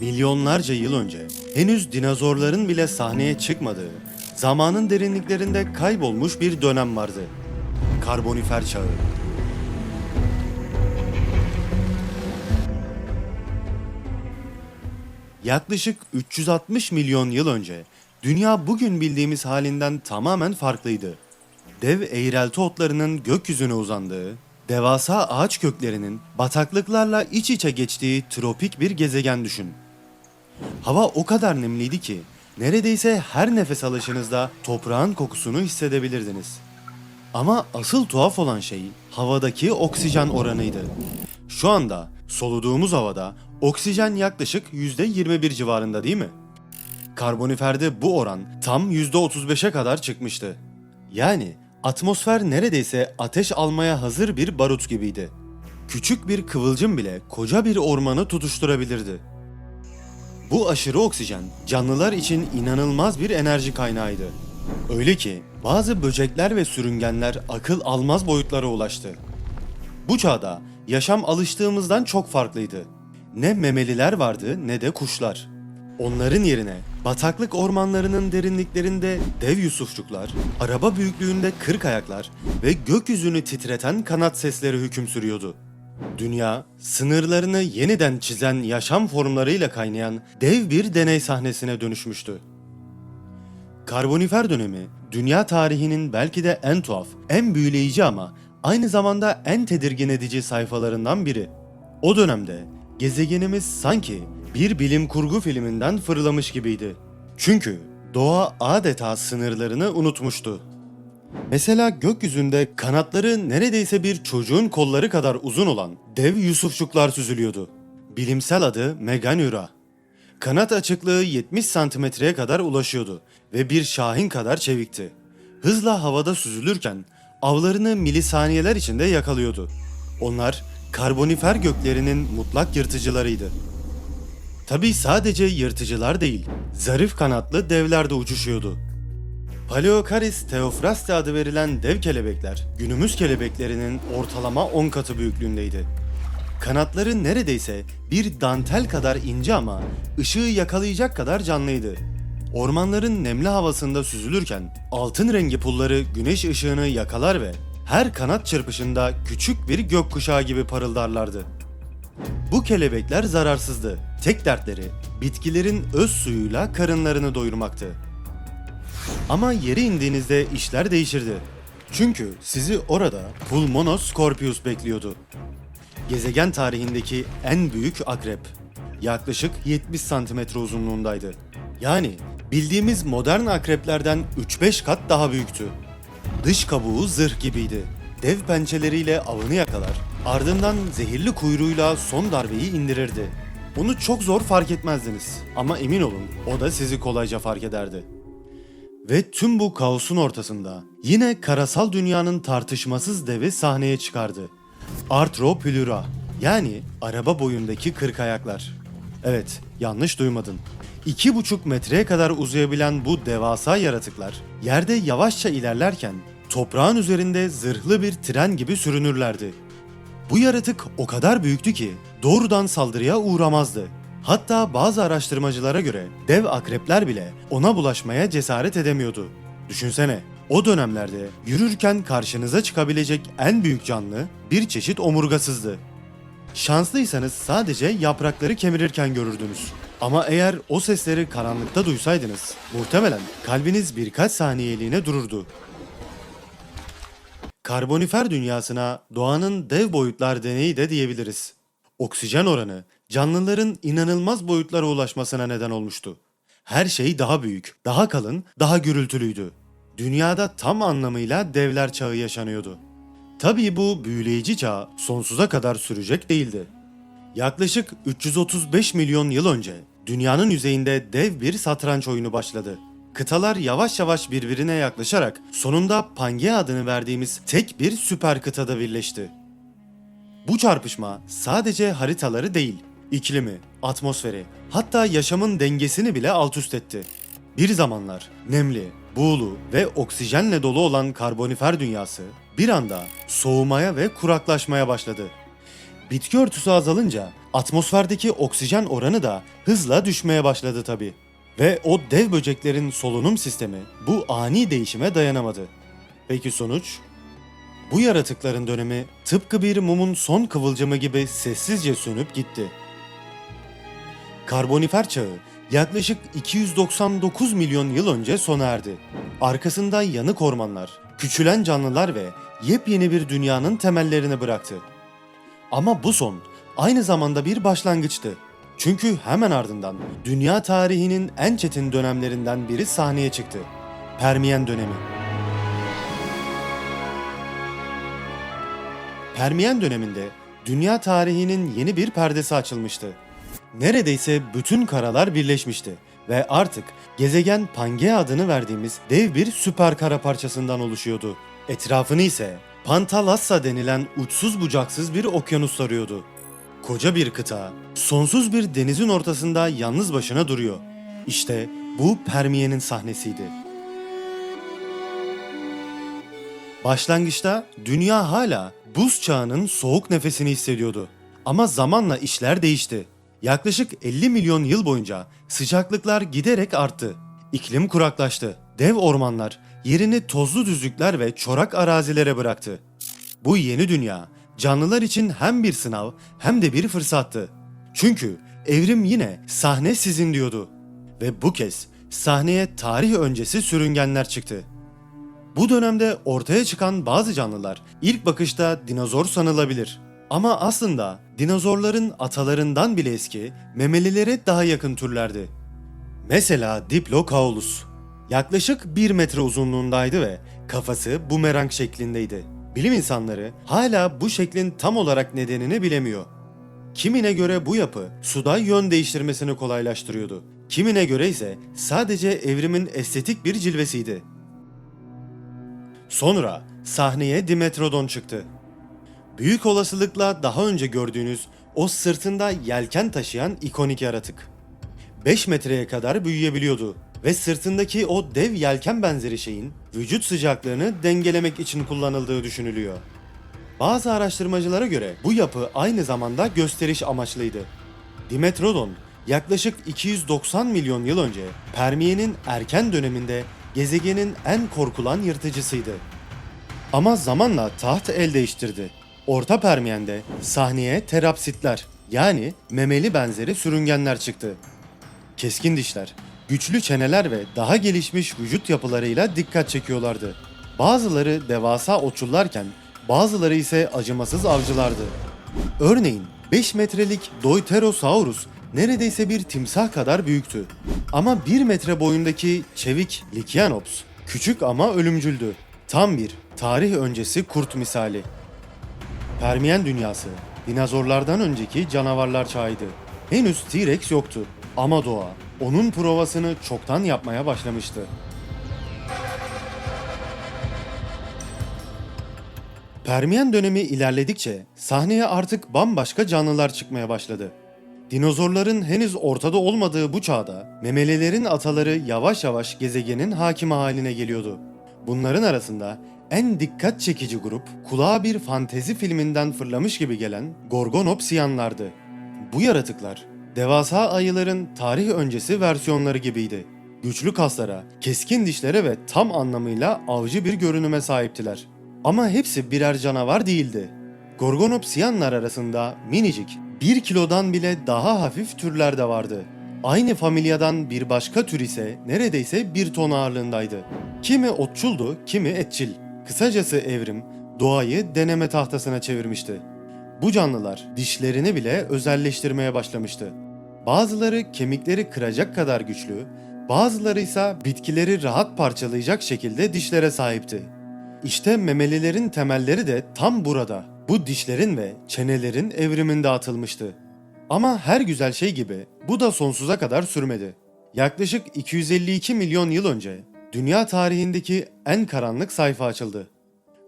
Milyonlarca yıl önce henüz dinozorların bile sahneye çıkmadığı, zamanın derinliklerinde kaybolmuş bir dönem vardı. Karbonifer çağı. Yaklaşık 360 milyon yıl önce dünya bugün bildiğimiz halinden tamamen farklıydı. Dev eğrelti otlarının gökyüzüne uzandığı, devasa ağaç köklerinin bataklıklarla iç içe geçtiği tropik bir gezegen düşün. Hava o kadar nemliydi ki neredeyse her nefes alışınızda toprağın kokusunu hissedebilirdiniz. Ama asıl tuhaf olan şey havadaki oksijen oranıydı. Şu anda soluduğumuz havada oksijen yaklaşık %21 civarında değil mi? Karboniferde bu oran tam %35'e kadar çıkmıştı. Yani atmosfer neredeyse ateş almaya hazır bir barut gibiydi. Küçük bir kıvılcım bile koca bir ormanı tutuşturabilirdi. Bu aşırı oksijen canlılar için inanılmaz bir enerji kaynağıydı. Öyle ki bazı böcekler ve sürüngenler akıl almaz boyutlara ulaştı. Bu çağda yaşam alıştığımızdan çok farklıydı. Ne memeliler vardı ne de kuşlar. Onların yerine bataklık ormanlarının derinliklerinde dev yusufçuklar, araba büyüklüğünde kırk ayaklar ve gökyüzünü titreten kanat sesleri hüküm sürüyordu. Dünya, sınırlarını yeniden çizen yaşam formlarıyla kaynayan dev bir deney sahnesine dönüşmüştü. Karbonifer dönemi, dünya tarihinin belki de en tuhaf, en büyüleyici ama aynı zamanda en tedirgin edici sayfalarından biri. O dönemde gezegenimiz sanki bir bilim kurgu filminden fırlamış gibiydi. Çünkü doğa adeta sınırlarını unutmuştu. Mesela gökyüzünde kanatları neredeyse bir çocuğun kolları kadar uzun olan dev yusufçuklar süzülüyordu. Bilimsel adı Meganura. Kanat açıklığı 70 santimetreye kadar ulaşıyordu ve bir şahin kadar çevikti. Hızla havada süzülürken avlarını milisaniyeler içinde yakalıyordu. Onlar karbonifer göklerinin mutlak yırtıcılarıydı. Tabii sadece yırtıcılar değil, zarif kanatlı devler de uçuşuyordu. Paleocaris theophrasti adı verilen dev kelebekler, günümüz kelebeklerinin ortalama 10 katı büyüklüğündeydi. Kanatları neredeyse bir dantel kadar ince ama ışığı yakalayacak kadar canlıydı. Ormanların nemli havasında süzülürken altın rengi pulları güneş ışığını yakalar ve her kanat çırpışında küçük bir gökkuşağı gibi parıldarlardı. Bu kelebekler zararsızdı. Tek dertleri bitkilerin öz suyuyla karınlarını doyurmaktı. Ama yere indiğinizde işler değişirdi. Çünkü sizi orada Pulmonos scorpius bekliyordu. Gezegen tarihindeki en büyük akrep. Yaklaşık 70 santimetre uzunluğundaydı. Yani bildiğimiz modern akreplerden 3-5 kat daha büyüktü. Dış kabuğu zırh gibiydi. Dev pençeleriyle avını yakalar, ardından zehirli kuyruğuyla son darbeyi indirirdi. Onu çok zor fark etmezdiniz ama emin olun o da sizi kolayca fark ederdi. Ve tüm bu kaosun ortasında yine karasal dünyanın tartışmasız devi sahneye çıkardı. Arthropylura yani araba boyundaki kırk ayaklar. Evet yanlış duymadın. İki buçuk metreye kadar uzayabilen bu devasa yaratıklar yerde yavaşça ilerlerken toprağın üzerinde zırhlı bir tren gibi sürünürlerdi. Bu yaratık o kadar büyüktü ki doğrudan saldırıya uğramazdı. Hatta bazı araştırmacılara göre dev akrepler bile ona bulaşmaya cesaret edemiyordu. Düşünsene, o dönemlerde yürürken karşınıza çıkabilecek en büyük canlı bir çeşit omurgasızdı. Şanslıysanız sadece yaprakları kemirirken görürdünüz. Ama eğer o sesleri karanlıkta duysaydınız, muhtemelen kalbiniz birkaç saniyeliğine dururdu. Karbonifer dünyasına doğanın dev boyutlar deneyi de diyebiliriz. Oksijen oranı canlıların inanılmaz boyutlara ulaşmasına neden olmuştu. Her şey daha büyük, daha kalın, daha gürültülüydü. Dünyada tam anlamıyla devler çağı yaşanıyordu. Tabii bu büyüleyici çağ sonsuza kadar sürecek değildi. Yaklaşık 335 milyon yıl önce dünyanın yüzeyinde dev bir satranç oyunu başladı. Kıtalar yavaş yavaş birbirine yaklaşarak sonunda Pangea adını verdiğimiz tek bir süper kıtada birleşti. Bu çarpışma sadece haritaları değil, iklimi, atmosferi, hatta yaşamın dengesini bile alt üst etti. Bir zamanlar nemli, buğulu ve oksijenle dolu olan karbonifer dünyası bir anda soğumaya ve kuraklaşmaya başladı. Bitki örtüsü azalınca Atmosferdeki oksijen oranı da hızla düşmeye başladı tabii. Ve o dev böceklerin solunum sistemi bu ani değişime dayanamadı. Peki sonuç? Bu yaratıkların dönemi tıpkı bir mumun son kıvılcımı gibi sessizce sönüp gitti. Karbonifer çağı yaklaşık 299 milyon yıl önce sona erdi. Arkasında yanık ormanlar, küçülen canlılar ve yepyeni bir dünyanın temellerini bıraktı. Ama bu son aynı zamanda bir başlangıçtı. Çünkü hemen ardından dünya tarihinin en çetin dönemlerinden biri sahneye çıktı. Permiyen dönemi. Permiyen döneminde dünya tarihinin yeni bir perdesi açılmıştı. Neredeyse bütün karalar birleşmişti ve artık gezegen Pangea adını verdiğimiz dev bir süper kara parçasından oluşuyordu. Etrafını ise Pantalassa denilen uçsuz bucaksız bir okyanus sarıyordu. Koca bir kıta, sonsuz bir denizin ortasında yalnız başına duruyor. İşte bu Permiye'nin sahnesiydi. Başlangıçta dünya hala buz çağının soğuk nefesini hissediyordu. Ama zamanla işler değişti. Yaklaşık 50 milyon yıl boyunca sıcaklıklar giderek arttı. İklim kuraklaştı. Dev ormanlar yerini tozlu düzlükler ve çorak arazilere bıraktı. Bu yeni dünya canlılar için hem bir sınav hem de bir fırsattı. Çünkü evrim yine sahne sizin diyordu. Ve bu kez sahneye tarih öncesi sürüngenler çıktı. Bu dönemde ortaya çıkan bazı canlılar ilk bakışta dinozor sanılabilir. Ama aslında dinozorların atalarından bile eski, memelilere daha yakın türlerdi. Mesela Diplocaulus. Yaklaşık 1 metre uzunluğundaydı ve kafası bumerang şeklindeydi. Bilim insanları hala bu şeklin tam olarak nedenini bilemiyor. Kimine göre bu yapı suda yön değiştirmesini kolaylaştırıyordu. Kimine göre ise sadece evrimin estetik bir cilvesiydi. Sonra sahneye Dimetrodon çıktı. Büyük olasılıkla daha önce gördüğünüz o sırtında yelken taşıyan ikonik yaratık. 5 metreye kadar büyüyebiliyordu ve sırtındaki o dev yelken benzeri şeyin vücut sıcaklığını dengelemek için kullanıldığı düşünülüyor. Bazı araştırmacılara göre bu yapı aynı zamanda gösteriş amaçlıydı. Dimetrodon yaklaşık 290 milyon yıl önce Permiye'nin erken döneminde gezegenin en korkulan yırtıcısıydı. Ama zamanla taht el değiştirdi. Orta Permiyen'de sahneye terapsitler yani memeli benzeri sürüngenler çıktı. Keskin dişler, güçlü çeneler ve daha gelişmiş vücut yapılarıyla dikkat çekiyorlardı. Bazıları devasa otçullarken bazıları ise acımasız avcılardı. Örneğin 5 metrelik Deuterosaurus neredeyse bir timsah kadar büyüktü. Ama 1 metre boyundaki çevik Lycaonops küçük ama ölümcüldü. Tam bir tarih öncesi kurt misali. Permiyen dünyası dinozorlardan önceki canavarlar çağıydı. Henüz T-Rex yoktu ama doğa onun provasını çoktan yapmaya başlamıştı. Permiyen dönemi ilerledikçe sahneye artık bambaşka canlılar çıkmaya başladı. Dinozorların henüz ortada olmadığı bu çağda memelilerin ataları yavaş yavaş gezegenin hakimi haline geliyordu. Bunların arasında en dikkat çekici grup kulağa bir fantezi filminden fırlamış gibi gelen Gorgonopsiyanlardı. Bu yaratıklar devasa ayıların tarih öncesi versiyonları gibiydi. Güçlü kaslara, keskin dişlere ve tam anlamıyla avcı bir görünüme sahiptiler. Ama hepsi birer canavar değildi. Gorgonopsiyanlar arasında minicik, 1 kilodan bile daha hafif türler de vardı. Aynı familyadan bir başka tür ise neredeyse bir ton ağırlığındaydı. Kimi otçuldu, kimi etçil. Kısacası evrim doğayı deneme tahtasına çevirmişti. Bu canlılar dişlerini bile özelleştirmeye başlamıştı. Bazıları kemikleri kıracak kadar güçlü, bazıları ise bitkileri rahat parçalayacak şekilde dişlere sahipti. İşte memelilerin temelleri de tam burada. Bu dişlerin ve çenelerin evriminde atılmıştı. Ama her güzel şey gibi bu da sonsuza kadar sürmedi. Yaklaşık 252 milyon yıl önce dünya tarihindeki en karanlık sayfa açıldı.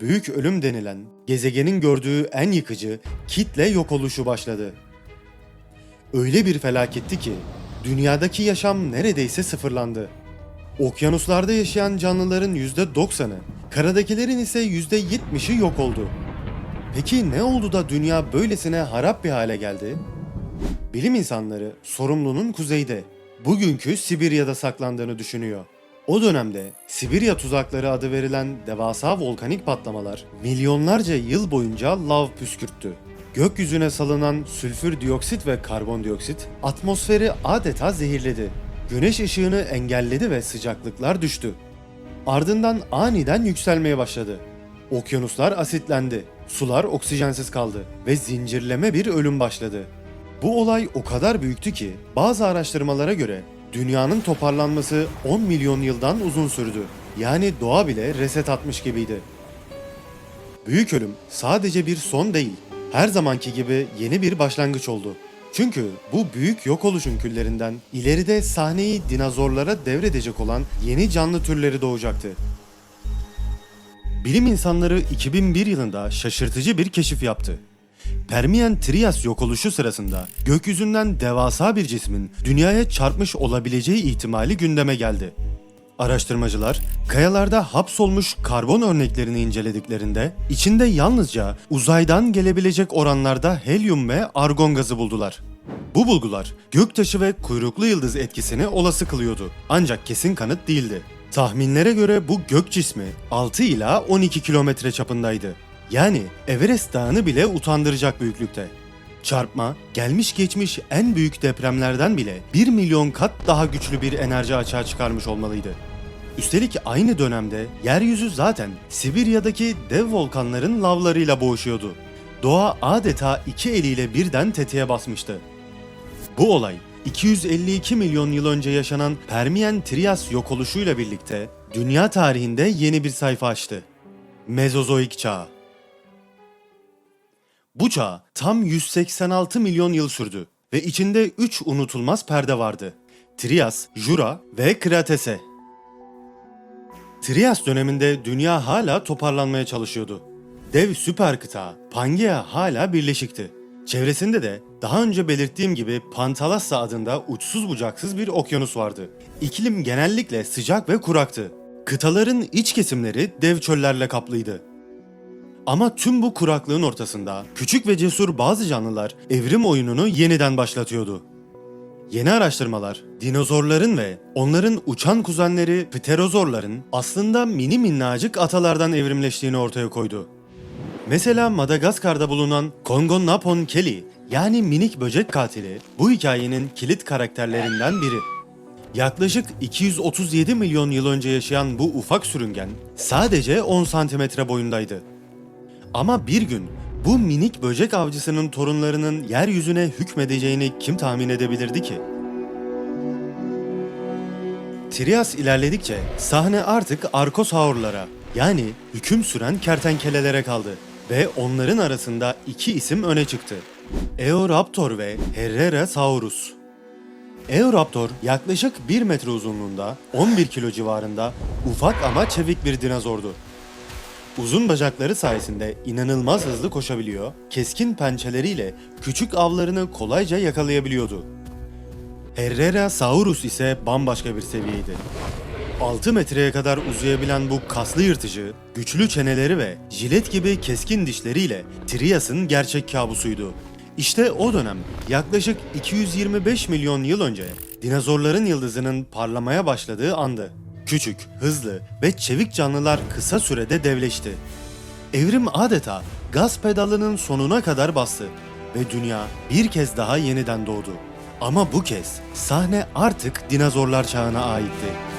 Büyük ölüm denilen gezegenin gördüğü en yıkıcı kitle yok oluşu başladı. Öyle bir felaketti ki dünyadaki yaşam neredeyse sıfırlandı. Okyanuslarda yaşayan canlıların %90'ı, karadakilerin ise %70'i yok oldu. Peki ne oldu da dünya böylesine harap bir hale geldi? Bilim insanları sorumlunun kuzeyde, bugünkü Sibirya'da saklandığını düşünüyor. O dönemde Sibirya tuzakları adı verilen devasa volkanik patlamalar milyonlarca yıl boyunca lav püskürttü. Gökyüzüne salınan sülfür dioksit ve karbondioksit atmosferi adeta zehirledi. Güneş ışığını engelledi ve sıcaklıklar düştü. Ardından aniden yükselmeye başladı. Okyanuslar asitlendi, sular oksijensiz kaldı ve zincirleme bir ölüm başladı. Bu olay o kadar büyüktü ki bazı araştırmalara göre dünyanın toparlanması 10 milyon yıldan uzun sürdü. Yani doğa bile reset atmış gibiydi. Büyük ölüm sadece bir son değil, her zamanki gibi yeni bir başlangıç oldu. Çünkü bu büyük yok oluşun küllerinden ileride sahneyi dinozorlara devredecek olan yeni canlı türleri doğacaktı. Bilim insanları 2001 yılında şaşırtıcı bir keşif yaptı. Permiyen Trias yok oluşu sırasında gökyüzünden devasa bir cismin dünyaya çarpmış olabileceği ihtimali gündeme geldi. Araştırmacılar kayalarda hapsolmuş karbon örneklerini incelediklerinde içinde yalnızca uzaydan gelebilecek oranlarda helyum ve argon gazı buldular. Bu bulgular göktaşı ve kuyruklu yıldız etkisini olası kılıyordu. Ancak kesin kanıt değildi. Tahminlere göre bu gök cismi 6 ila 12 kilometre çapındaydı. Yani Everest Dağı'nı bile utandıracak büyüklükte. Çarpma, gelmiş geçmiş en büyük depremlerden bile 1 milyon kat daha güçlü bir enerji açığa çıkarmış olmalıydı. Üstelik aynı dönemde yeryüzü zaten Sibirya'daki dev volkanların lavlarıyla boğuşuyordu. Doğa adeta iki eliyle birden tetiğe basmıştı. Bu olay 252 milyon yıl önce yaşanan Permiyen Trias yok oluşuyla birlikte dünya tarihinde yeni bir sayfa açtı. Mezozoik Çağı. Bu çağ tam 186 milyon yıl sürdü ve içinde 3 unutulmaz perde vardı. Trias, Jura ve Kratese. Trias döneminde dünya hala toparlanmaya çalışıyordu. Dev süper kıta Pangea hala birleşikti. Çevresinde de daha önce belirttiğim gibi Pantalassa adında uçsuz bucaksız bir okyanus vardı. İklim genellikle sıcak ve kuraktı. Kıtaların iç kesimleri dev çöllerle kaplıydı. Ama tüm bu kuraklığın ortasında küçük ve cesur bazı canlılar evrim oyununu yeniden başlatıyordu. Yeni araştırmalar, dinozorların ve onların uçan kuzenleri pterozorların aslında mini minnacık atalardan evrimleştiğini ortaya koydu. Mesela Madagaskar'da bulunan Kongo Napon Kelly yani minik böcek katili bu hikayenin kilit karakterlerinden biri. Yaklaşık 237 milyon yıl önce yaşayan bu ufak sürüngen sadece 10 santimetre boyundaydı. Ama bir gün bu minik böcek avcısının torunlarının yeryüzüne hükmedeceğini kim tahmin edebilirdi ki? Trias ilerledikçe sahne artık arkosaurlara yani hüküm süren kertenkelelere kaldı ve onların arasında iki isim öne çıktı. Eoraptor ve Herrerasaurus. Eoraptor yaklaşık 1 metre uzunluğunda 11 kilo civarında ufak ama çevik bir dinozordu. Uzun bacakları sayesinde inanılmaz hızlı koşabiliyor, keskin pençeleriyle küçük avlarını kolayca yakalayabiliyordu. Herrerasaurus ise bambaşka bir seviyeydi. 6 metreye kadar uzayabilen bu kaslı yırtıcı, güçlü çeneleri ve jilet gibi keskin dişleriyle Trias'ın gerçek kabusuydu. İşte o dönem yaklaşık 225 milyon yıl önce dinozorların yıldızının parlamaya başladığı andı. Küçük, hızlı ve çevik canlılar kısa sürede devleşti. Evrim adeta gaz pedalının sonuna kadar bastı ve dünya bir kez daha yeniden doğdu. Ama bu kez sahne artık dinozorlar çağına aitti.